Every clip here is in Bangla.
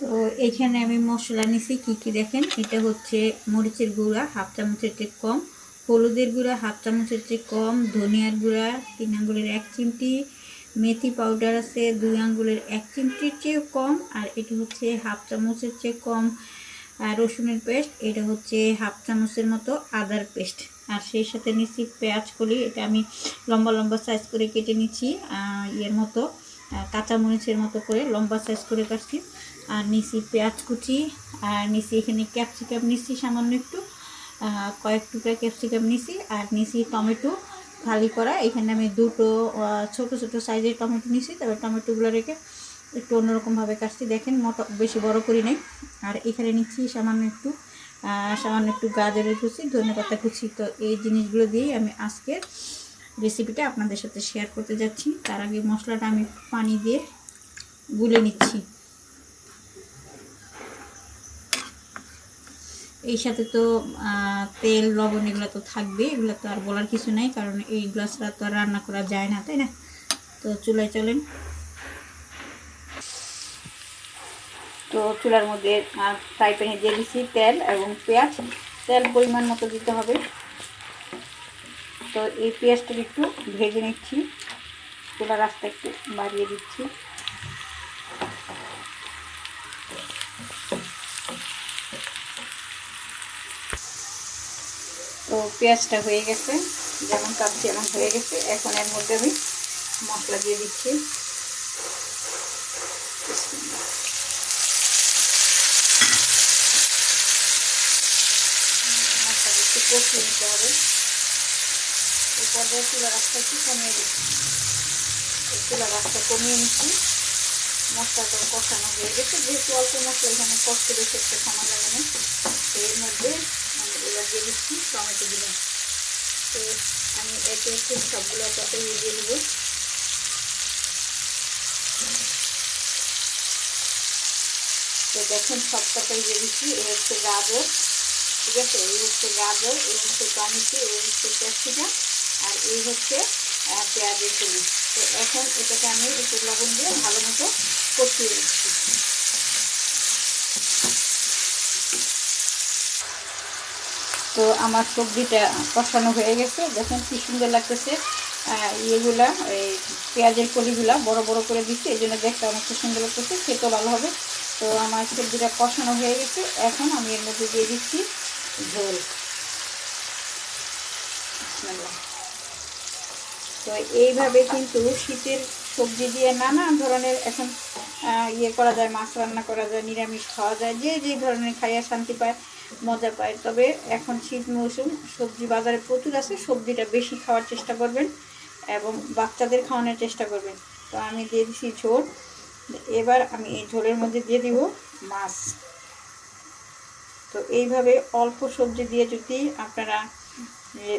তো এখানে আমি মশলা নিছি, কি কি দেখেন? এটা হচ্ছে মরিচের গুঁড়া, হাফ চামচের চেয়ে কম। হলুদের গুঁড়া, হাফ চামচের চেয়ে কম। ধনিয়ার গুঁড়া, তিন আঙ্গুলের এক চিমটি। মেথি পাউডার আছে, দুই আঙ্গুলের এক চিমটির চেয়ে কম। আর এটা হচ্ছে হাফ চামচের চেয়ে কম। রসুনের পেস্ট, এটা হচ্ছে হাফ চামচের মতো আদার পেস্ট। আর সেই সাথে নিচ্ছি পেঁয়াজ কলি। এটা আমি লম্বা লম্বা সাইজ করে কেটে নিচ্ছি ইয়ের মতো কাঁচামরিচের মতো করে লম্বা সাইজ করে কাটছি। আর নিচি পেঁয়াজ কুচি, আর নিচি এখানে ক্যাপসিকাম নিচ্ছি সামান্য একটু কয়েক টুকরা ক্যাপসিকাম নিছি আর নিচি টমেটো খালি করা। এখানে আমি দুটো ছোট ছোট সাইজের টমেটো নিছি তবে টমেটোগুলো রেখে একটু অন্যরকমভাবে কাটছি। দেখেন মোটা, বেশি বড় করি নেই। আর এখানে নিচ্ছি সামান্য একটু সামান্য একটু গাজরের কুচি, ধনে পাতা কুচি, তো এই জিনিসগুলো দিয়েই আমি আজকের রেসিপিটা আপনাদের সাথে শেয়ার করতে যাচ্ছি। তার আগে মশলাটা আমি পানি দিয়ে গুলে নিচ্ছি। এই সাথে তো তেল, লবণ এগুলো তো থাকবে, এগুলো তো আর বলার কিছু নাই, কারণ এইগুলো ছাড়া তো আর রান্না করা যায় না, তাই না? তো চুলায় চলেন। তো চুলার মধ্যে ফ্রাই প্যানে দিয়ে দিচ্ছি তেল এবং পেঁয়াজ। তেল পরিমাণ মতো দিতে হবে। তো এই পেঁয়াজটা একটু ভেজে নিচ্ছি। চুলার রাস্তা একটু বাড়িয়ে দিচ্ছি। তো পেঁয়াজটা হয়ে গেছে। যেমন কাটছি, এমন হয়ে গেছে। এখন এর মধ্যে আমি মশলা দিয়ে দিচ্ছি মশলাটা একটু কষিয়ে নিতে হবে। এই পর্যায়ে চুলা রাস্তা একটু কমিয়ে দিচ্ছি চুলা রাস্তা কমিয়ে নিচ্ছি। মশলাটা কষানো হয়ে গেছে। যেহেতু অল্প মশলা, এখানে কষ্ট বেশি একটা সময় লাগে না। এর মধ্যে আমি এবার দিয়ে দিচ্ছি টমেটো দিলাম তো আমি একে একে সবগুলো তরকারি দিয়ে দিব তো দেখেন সব তরকারি দিয়ে দিচ্ছি এই হচ্ছে গাজর। ঠিক আছে? এই হচ্ছে গাজর, এই হচ্ছে টমেটো, এই হচ্ছে ক্যাপসিকাম, আর এই হচ্ছে পেঁয়াজের কলি তো এখন এটাকে আমি একটু লবণ দিয়ে ভালো মতো কষিয়ে নিচ্ছি। তো আমার সবজিটা কষানো হয়ে গেছে। দেখেন কি সুন্দর লাগতেছে। ইয়েগুলা, এই পেঁয়াজের কলিগুলা বড় বড় করে দিচ্ছি। এই জন্য দেখতে খুব সুন্দর লাগতেছে। খেতেও ভালো হবে। তো আমার সবজিটা কষানো হয়ে গেছে। এখন আমি এর মধ্যে দিয়ে দিচ্ছি ঝোল। তো এইভাবে কিন্তু শীতের সবজি দিয়ে নানান ধরনের এখন ইয়ে করা যায়, মাছ রান্না করা যায়, নিরামিষ খাওয়া যায়, যে যে ধরনের খাইয়া শান্তি পায়, মজা পায়। তবে এখন শীত মৌসুম, সবজি বাজারে প্রচুর আছে, সবজিটা বেশি খাওয়ার চেষ্টা করবেন এবং বাচ্চাদের খাওয়ানোর চেষ্টা করবেন। তো আমি দিয়ে দিচ্ছি ঝোল। এবার আমি এই ঝোলের মধ্যে দিয়ে দিব মাছ। তো এইভাবে অল্প সবজি দিয়ে যদি আপনারা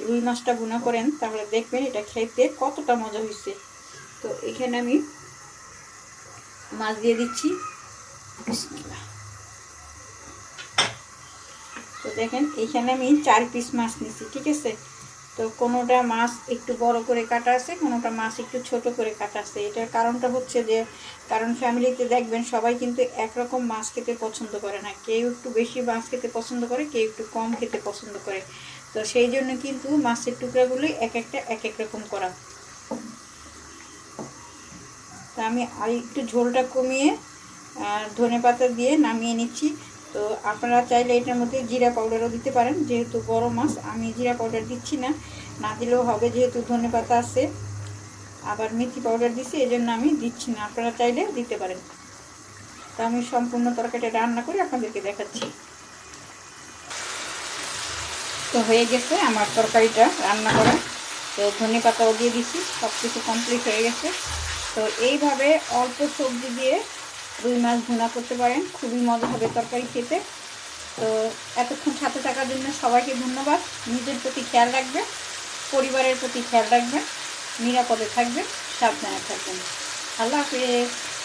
রুই মাছটা গুণা করেন, তাহলে দেখবেন এটা খেতে কতটা মজা হয়েছে তো এখানে আমি মাছ দিয়ে দিচ্ছি। তো দেখেন, এখানে আমি চার পিস মাছ নিচ্ছি ঠিক আছে? তো কোনোটা মাছ একটু বড় করে কাটা আছে, কোনোটা মাছ একটু ছোট করে কাটা আছে। এটার কারণটা হচ্ছে যে, কারণ ফ্যামিলিতে দেখবেন সবাই কিন্তু একরকম মাছ খেতে পছন্দ করে না। কেউ একটু বেশি মাছ খেতে পছন্দ করে, কেউ একটু কম খেতে পছন্দ করে। তো সেই জন্য কিন্তু মাছের টুকরাগুলোই এক একটা এক এক রকম করা। তা আমি আর একটু ঝোলটা কমিয়ে ধনে পাতা দিয়ে নামিয়ে নিচ্ছি। তো আপনারা চাইলে এটার মধ্যে জিরা পাউডারও দিতে পারেন, যেহেতু বড় মাছ, আমি জিরা পাউডার দিচ্ছি না। না দিলেও হবে, যেহেতু ধনে পাতা আছে। আবার মেথি পাউডার দিচ্ছি এই জন্য আমি দিচ্ছি না। আপনারা চাইলে দিতে পারেন। তো আমি সম্পূর্ণ তরকারিটা রান্না করে আপনাদেরকে দেখাচ্ছি। তো হয়ে গেছে আমার তরকারিটা রান্না করা। তো ধনে পাতাও দিয়ে দিচ্ছি সব কিছু কমপ্লিট হয়ে গেছে। তো এইভাবে অল্প সবজি দিয়ে রুই মাছ ভুনা করতে পারেন। খুবই মজা হবে তরকারি খেতে। তো এতক্ষণ সাথে থাকার জন্য সবাইকে ধন্যবাদ। নিজের প্রতি খেয়াল রাখবেন, পরিবারের প্রতি খেয়াল রাখবেন, নিরাপদে থাকবেন, সাবধানে থাকবেন। আল্লাহ হাফিজ।